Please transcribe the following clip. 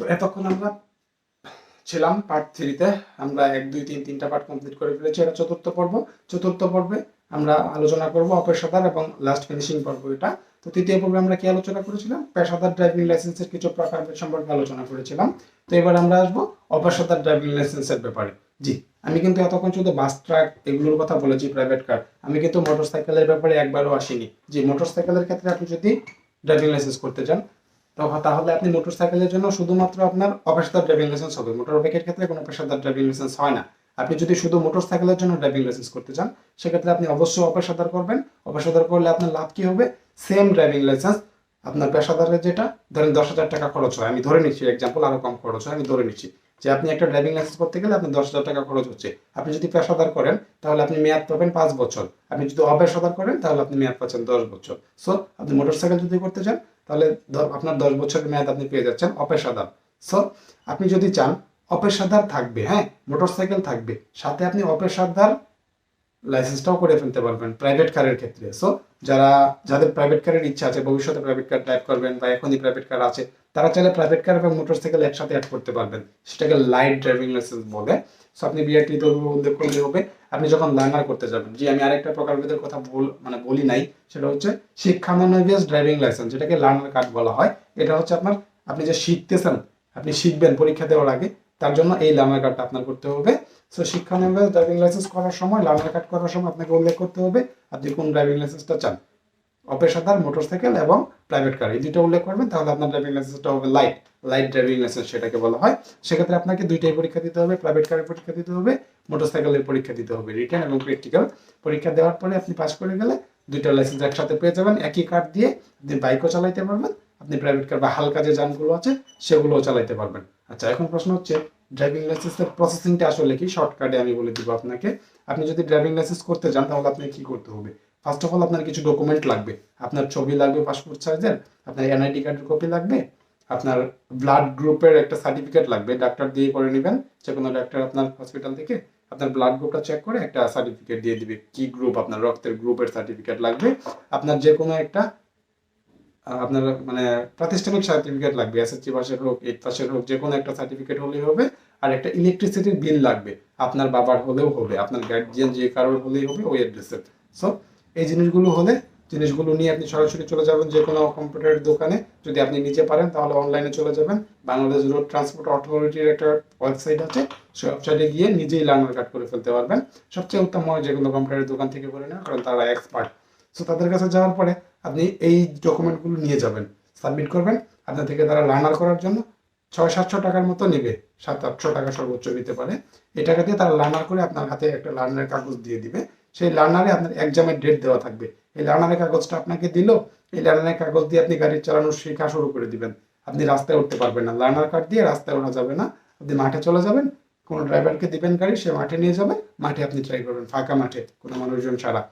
তো এতক্ষণ আমরা ছিলাম পার্ট থ্রিতে আমরা এক, দুই, তিন, তিনটা পার্ট কমপ্লিট করে ফেলেছি। এটা চতুর্থ পর্ব। চতুর্থ পর্বে আমরা আলোচনা করব অপেশাদার এবং লাস্ট ফিনিশিং পর্ব এটা। তো তৃতীয় পর্বে আমরা কি আলোচনা করেছিলাম? পেশাদার ড্রাইভিং লাইসেন্সের কিছু প্রকার সম্পর্কে আলোচনা করেছিলাম। তো এবার আমরা আসব অপেশাদার ড্রাইভিং লাইসেন্সের ব্যাপারে। জি, আমি কিন্তু এতক্ষণ শুধু বাস ট্রাক এগুলোর কথা বলেছি প্রাইভেট কার আমি কিন্তু মোটরসাইকেলের ব্যাপারে একবারও আসিনি। যে মোটরসাইকেলের ক্ষেত্রে আপনি যদি ড্রাইভিং লাইসেন্স করতে চান তো তাহলে আপনি মোটরসাইকেলের জন্য শুধুমাত্র আপনার অপেশাদার ড্রাইভিং লাইসেন্স হবে। মোটর বাইকের ক্ষেত্রে কোনো পেশাদার ড্রাইভিং লাইসেন্স হয় না। আপনি যদি শুধু মোটরসাইকেলের জন্য ড্রাইভিং লাইসেন্স করতে চান, সেক্ষেত্রে আপনি অবশ্যই অপেশাদার করবেন। অপেশাদার করলে আপনার লাভ কি হবে? সেম ড্রাইভিং লাইসেন্স আপনার পেশাদারের যেটা, ধরেন দশ হাজার টাকা খরচ হয়। আমি ধরে নিচ্ছি এক্সাম্পল আরও কম খরচ হয়, আমি ধরে নিচ্ছি যে আপনি একটা ড্রাইভিং লাইসেন্স করতে গেলে আপনার দশ হাজার টাকা খরচ হচ্ছে। আপনি যদি পেশাদার করেন, তাহলে আপনি মেয়াদ পাবেন পাঁচ বছর। আপনি যদি অপেশাদার করেন, তাহলে আপনি মেয়াদ পাচ্ছেন দশ বছর। সো আপনি মোটরসাইকেল যদি করতে চান তাহলে ধর আপনার দশ বছরের মেয়াদ আপনি পেয়ে যাচ্ছেন অপেশাদার। সো আপনি যদি চান, অপেশাদার থাকবে হ্যাঁ? মোটরসাইকেল থাকবে। সাথে আপনি অপেশাদার লাইসেন্সটাও করে ফেলতে পারবেন প্রাইভেট কারের ক্ষেত্রে। সো যারা, যাদের প্রাইভেট কারের ইচ্ছা আছে, ভবিষ্যতে প্রাইভেট কার ড্রাইভ করবেন বা এখনই প্রাইভেট কার আছে, তারা চাইলে প্রাইভেট কার এবং মোটরসাইকেল একসাথে অ্যাড করতে পারবেন। সেটাকে লাইট ড্রাইভিং লাইসেন্স বলে। সো আপনি বিআরটিতে উল্লেখ করলে হবে। আপনি যখন লার্নার করতে যাবেন, জি, আমি আরেকটা প্রকারভেদের কথা বল মানে বলি নাই, সেটা হচ্ছে শিক্ষা শিক্ষানবিয়াস ড্রাইভিং লাইসেন্স যেটাকে লার্নার কার্ড বলা হয়। এটা হচ্ছে আপনার, আপনি যে শিখতেছেন, আপনি শিখবেন পরীক্ষা দেওয়ার আগে তার জন্য এই লার্নার কার্ডটা আপনার করতে হবে। সো শিক্ষানবিয়াস ড্রাইভিং লাইসেন্স করার সময় লার্নার কার্ড করার সময় আপনাকে উল্লেখ করতে হবে আপনি কোন ড্রাইভিং লাইসেন্সটা চান। অপেশাদার মোটরসাইকেল এবং প্রাইভেট কার এই দুইটা উল্লেখ করবেন, তাহলে আপনার ড্রাইভিং লাইসেন্সটা হবে লাইট লাইট ড্রাইভিং লাইসেন্স সেটাকে বলা হয়। সেক্ষেত্রে আপনাকে দুইটাই পরীক্ষা দিতে হবে প্রাইভেট কারের পরীক্ষা দিতে হবে মোটরসাইকেলের পরীক্ষা দিতে হবে রিটার্ন এবং প্র্যাকটিক্যাল পরীক্ষা দেওয়ার পরে আপনি পাস করে গেলে দুইটা লাইসেন্স একসাথে পেয়ে যাবেন, একই কার্ড দিয়ে। আপনি বাইকও চালাইতে পারবেন, আপনি প্রাইভেট কার বা হালকা যে যানগুলো আছে, সেগুলোও চালাইতে পারবেন। আচ্ছা এখন প্রশ্ন হচ্ছে ড্রাইভিং লাইসেন্সের প্রসেসিংটা আসলে কি? শর্টকাটে আমি বলে দিব আপনাকে। আপনি যদি ড্রাইভিং লাইসেন্স করতে চান তাহলে আপনাকে কি করতে হবে? ফার্স্ট অফ অল আপনার কিছু ডকুমেন্ট লাগবে। আপনার ছবি লাগবে পাসপোর্ট সাইজের আপনার এনআইডি কার্ডের কপি লাগবে, আপনার ব্লাড গ্রুপের একটা সার্টিফিকেট লাগবে ডাক্তার দিয়ে করে নেবেন যে কোনো ডাক্তার আপনার হসপিটাল থেকে, আপনার ব্লাড গ্রুপটা চেক করে একটা সার্টিফিকেট দিয়ে দিবে, কি গ্রুপ আপনার রক্তের গ্রুপের সার্টিফিকেট লাগবে, আপনার যে কোনো একটা আপনার মানে প্রাতিষ্ঠানিক সার্টিফিকেট লাগবে এসএসসি পাশের হোক এইট পাশের হোক, যে কোনো একটা সার্টিফিকেট হলেই হবে, আর একটা ইলেকট্রিসিটির বিল লাগবে, আপনার বাবার হলেও হবে, আপনার গার্জিয়ান যে কারোর হলেই হবে, ওই অ্যাড্রেসের সো এই জিনিসগুলো হলে, জিনিসগুলো নিয়ে আপনি সরাসরি চলে যাবেন যে কোনো কম্পিউটারের দোকানে, যদি আপনি নিতে পারেন, তাহলে অনলাইনে চলে যাবেন। বাংলাদেশ রোড ট্রান্সপোর্ট অথরিটির একটা ওয়েবসাইট আছে সেই ওয়েবসাইটে গিয়ে নিজেই লার্নার কার্ড করে ফেলতে পারবেন। সবচেয়ে উত্তম হয় যে কোনো কম্পিউটারের দোকান থেকে করে নেওয়া, কারণ তারা এক্সপার্ট সো তাদের কাছে যাওয়ার পরে আপনি এই ডকুমেন্টগুলো নিয়ে যাবেন। সাবমিট করবেন। আপনার থেকে তারা লার্নার করার জন্য ছয়, সাতশো টাকার মতো নেবে। সাত, আটশো টাকা সর্বোচ্চ নিতে পারে। এই টাকা দিয়ে তারা লার্নার করে আপনার হাতে একটা লার্নারের কাগজ দিয়ে দিবে। সেই লার্নারে আপনার এক্সামের ডেট দেওয়া থাকবে। এই লার্নারের কাগজটা আপনাকে দিল। এই লার্নারের কাগজ দিয়ে আপনি গাড়ি চালানো শেখা শুরু করে দিবেন। আপনি রাস্তায় উঠতে পারবেন না। লার্নার কার্ড দিয়ে রাস্তায় ওঠা যাবে না। আপনি মাঠে চলে যাবেন। কোনো ড্রাইভারকে দিবেন গাড়ি, সে মাঠে নিয়ে যাবে। মাঠে আপনি ট্রাই করবেন। ফাঁকা মাঠে। কোনো মানুষজন ছাড়া।